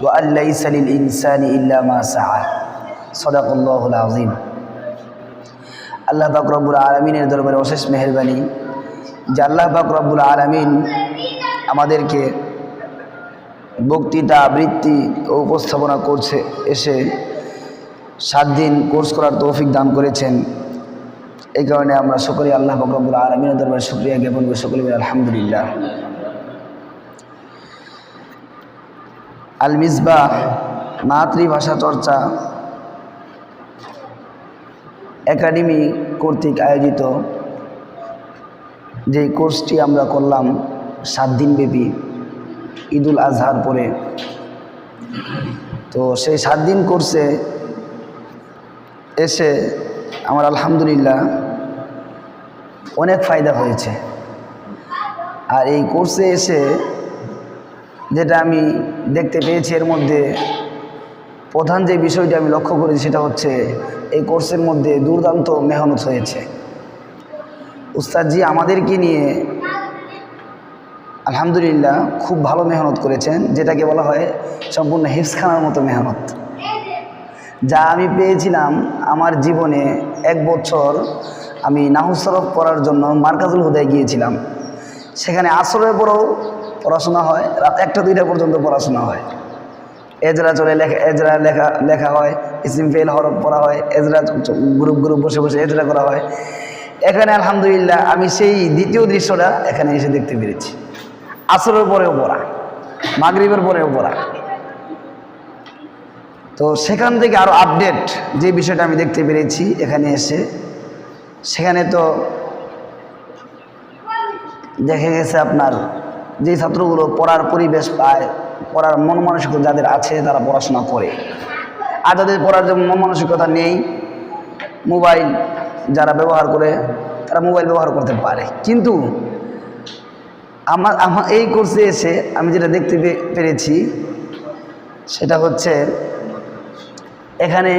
وأن ليس للإنسان إلا ما سعى صدق الله العظيم আল্লাহ পাক রব্বুল আলমিনের দরবারে অশেষ মেহরবানি যে আল্লাহ পাক রব্বুল আলমিন আমাদেরকে বক্তৃতা আবৃত্তি ও উপস্থাপনা করছে এসে সাত দিন কোর্স করার তৌফিক দান করেছেন এই কারণে আমরা সকলে আল্লাহ পাক রব্বুল আলমিনের দরবারে শুক্রিয়া জ্ঞাপন করি সকলে বলি আলহামদুলিল্লাহ আল মিসবাহ মাতৃভাষা চর্চা একাডেমি কর্তৃক আয়োজিত যে কোর্সটি আমরা করলাম সাত দিনব্যাপী ঈদুল আজহার পরে। তো সেই সাত দিন কোর্সে এসে আমার আলহামদুলিল্লাহ অনেক ফায়দা হয়েছে। আর এই কোর্সে এসে যেটা আমি দেখতে পেয়েছি এর মধ্যে প্রধান যে বিষয়টি আমি লক্ষ্য করেছি সেটা হচ্ছে এই কোর্সের মধ্যে দুর্দান্ত মেহনত হয়েছে। উস্তাদজি আমাদেরকে নিয়ে আলহামদুলিল্লাহ খুব ভালো মেহনত করেছেন, যেটাকে বলা হয় সম্পূর্ণ হিফসখানার মতো মেহনত। যা আমি পেয়েছিলাম আমার জীবনে এক বছর আমি নাহুসরফ পড়ার জন্য মার্কাজুল হুদায় গিয়েছিলাম। সেখানে আসরের পরেও পড়াশোনা হয়, রাত একটা, দুইটা পর্যন্ত পড়াশোনা হয়। এজরা চলে লেখা, এজরা লেখা লেখা হয়, ইসিম ফেল হরফ পড়া হয়, এজরা গ্রুপ গ্রুপ বসে বসে এজরা করা হয়। এখানে আলহামদুলিল্লাহ আমি সেই দ্বিতীয় দৃশ্যটা এখানে এসে দেখতে পেরেছি। আসরের পরেও পড়া, মাগরিবের পরেও পড়া। তো সেখান থেকে আরও আপডেট যে বিষয়টা আমি দেখতে পেরেছি এখানে এসে, সেখানে তো দেখা গেছে আপনার যে ছাত্রগুলো পড়ার পরিবেশ পায়, পড়ার মন মানসিকতা যাদের আছে তারা পড়াশোনা করে। আর যাদের পড়ার যে মন মানসিকতা নেই, মোবাইল যারা ব্যবহার করে, তারা মোবাইল ব্যবহার করতে পারে। কিন্তু আমার আমার এই কোর্সে এসে আমি যেটা দেখতে পেরেছি, সেটা হচ্ছে এখানে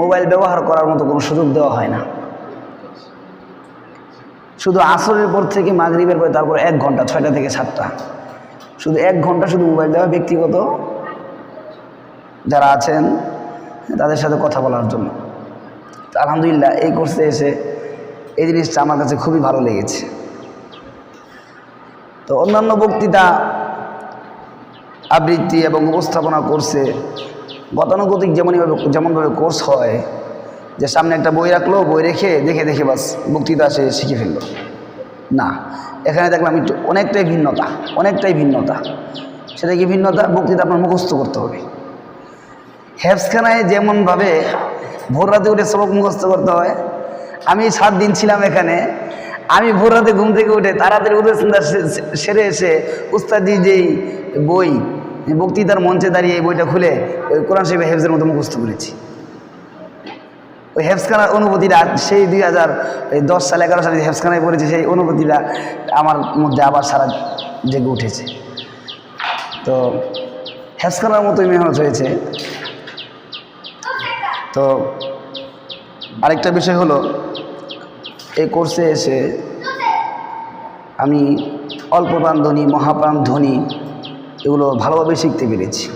মোবাইল ব্যবহার করার মতো কোনো সুযোগ দেওয়া হয় না। শুধু আসরের পর থেকে মাগরিবের পরে, তারপর এক ঘণ্টা, ছয়টা থেকে সাতটা। শুধু এক ঘণ্টা শুধু মোবাইল দেওয়া ব্যক্তিগত। যারা আছেন, তাদের সাথে কথা বলার জন্য। তো আলহামদুলিল্লাহ, এই কোর্সে এসে এই জিনিসটা আমার কাছে খুবই ভালো লেগেছে। তো অন্যান্য বক্তৃতা, আবৃত্তি এবং উপস্থাপনা কোর্সে গতানুগতিক যেমনইভাবে যেমনভাবে কোর্স হয় যে সামনে একটা বই রাখল, বই রেখে দেখে দেখে বাস বক্তৃতা সে শিখে ফেলল। না, এখানে দেখলাম একটু অনেকটাই ভিন্নতা অনেকটাই ভিন্নতা। সেটা কি ভিন্নতা বক্তৃতা আপনার মুখস্থ করতে হবে। হেফসখানায় যেমনভাবে ভোর রাতে উঠে সবক মুখস্থ করতে হয়, আমি সাত দিন ছিলাম এখানে, আমি ভোর রাতে ঘুম থেকে উঠে তাড়াতাড়ি উঠে সেরে এসে উস্তাদি যেই বই, বক্তৃতার মঞ্চে দাঁড়িয়ে এই বইটা খুলে কোরআন শরীফ হেফজের মতো মুখস্থ করেছি। ওই হেফসখানার অনুভূতিটা সেই দুই হাজার দশ সালে, এগারো সালে হেফসখানায় পড়েছে, সেই অনুভূতিটা আমার মধ্যে আবার সারা জেগে উঠেছে। তো হেফসখানার মতোই মেহনত হয়েছে। তো আরেকটা বিষয় হলো, এই কোর্সে এসে আমি অল্প প্রাণ ধ্বনি মহাপ্রাণ ধ্বনি এগুলো ভালোভাবে শিখতে পেরেছি।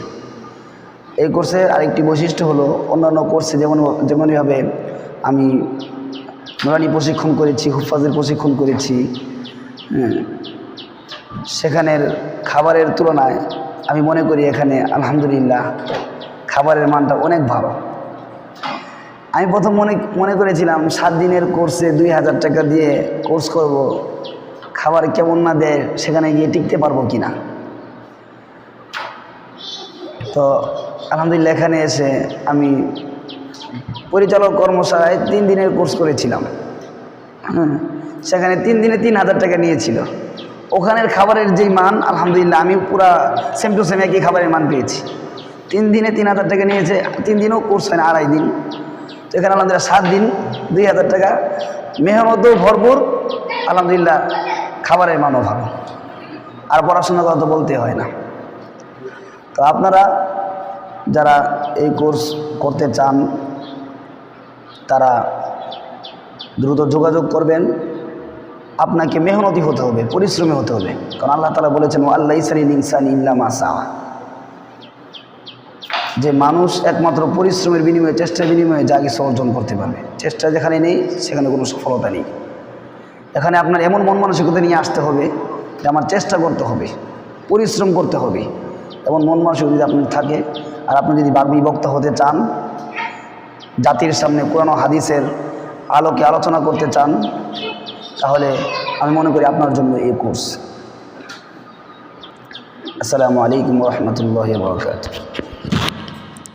এই কোর্সের আরেকটি বৈশিষ্ট্য হলো অন্যান্য কোর্সে যেমন যেমনইভাবে আমি নোরানি প্রশিক্ষণ করেছি হুফাজের প্রশিক্ষণ করেছি হ্যাঁ, সেখানের খাবারের তুলনায় আমি মনে করি এখানে আলহামদুলিল্লাহ খাবারের মানটা অনেক ভালো। আমি প্রথম মনে মনে করেছিলাম সাত দিনের কোর্সে দুই হাজার টাকা দিয়ে কোর্স করব খাবার কেমন না দেয় সেখানে গিয়ে টিকতে পারব কি না তো আলহামদুলিল্লাহ, এখানে এসে আমি পরিচালক কর্মশালায় তিন দিনের কোর্স করেছিলাম। সেখানে তিন দিনে তিন হাজার টাকা নিয়েছিল। ওখানের খাবারের যেই মান, আলহামদুলিল্লাহ, আমি পুরা সেম টু সেম একই খাবারের মান পেয়েছি। তিন দিনে তিন হাজার টাকা নিয়েছে, তিন দিনও কোর্স হয় না, আড়াই দিন। তো এখানে আলহামদুলিল্লাহ সাত দিন, দুই হাজার টাকা। মেহনতও ভরপুর, আলহামদুলিল্লাহ, খাবারের মানও ভালো। আর পড়াশোনার কথা তো বলতে হয় না। তো আপনারা যারা এই কোর্স করতে চান, তারা দ্রুত যোগাযোগ করবেন। আপনাকে মেহনতি হতে হবে, পরিশ্রমী হতে হবে। কারণ আল্লাহ তালা বলেছেন আল্লাহ ইসারিল ইনসান ইল্লা মাসা যে মানুষ একমাত্র পরিশ্রমের বিনিময়ে, চেষ্টার বিনিময়ে যা কিছু অর্জন করতে পারবে, চেষ্টা যেখানে নেই, সেখানে কোনো সফলতা নেই। এখানে আপনার এমন মন মানসিকতা নিয়ে আসতে হবে যে আমার চেষ্টা করতে হবে, পরিশ্রম করতে হবে। এমন মন মানসিক যদি আপনি থাকে, আর আপনি যদি বিভক্ত হতে চান, জাতির সামনে কোরআন হাদিসের আলোকে আলোচনা করতে চান, তাহলে আমি মনে করি আপনার জন্য এই কোর্স। আসসালামু আলাইকুম রহমতুল্লাহ বরকাত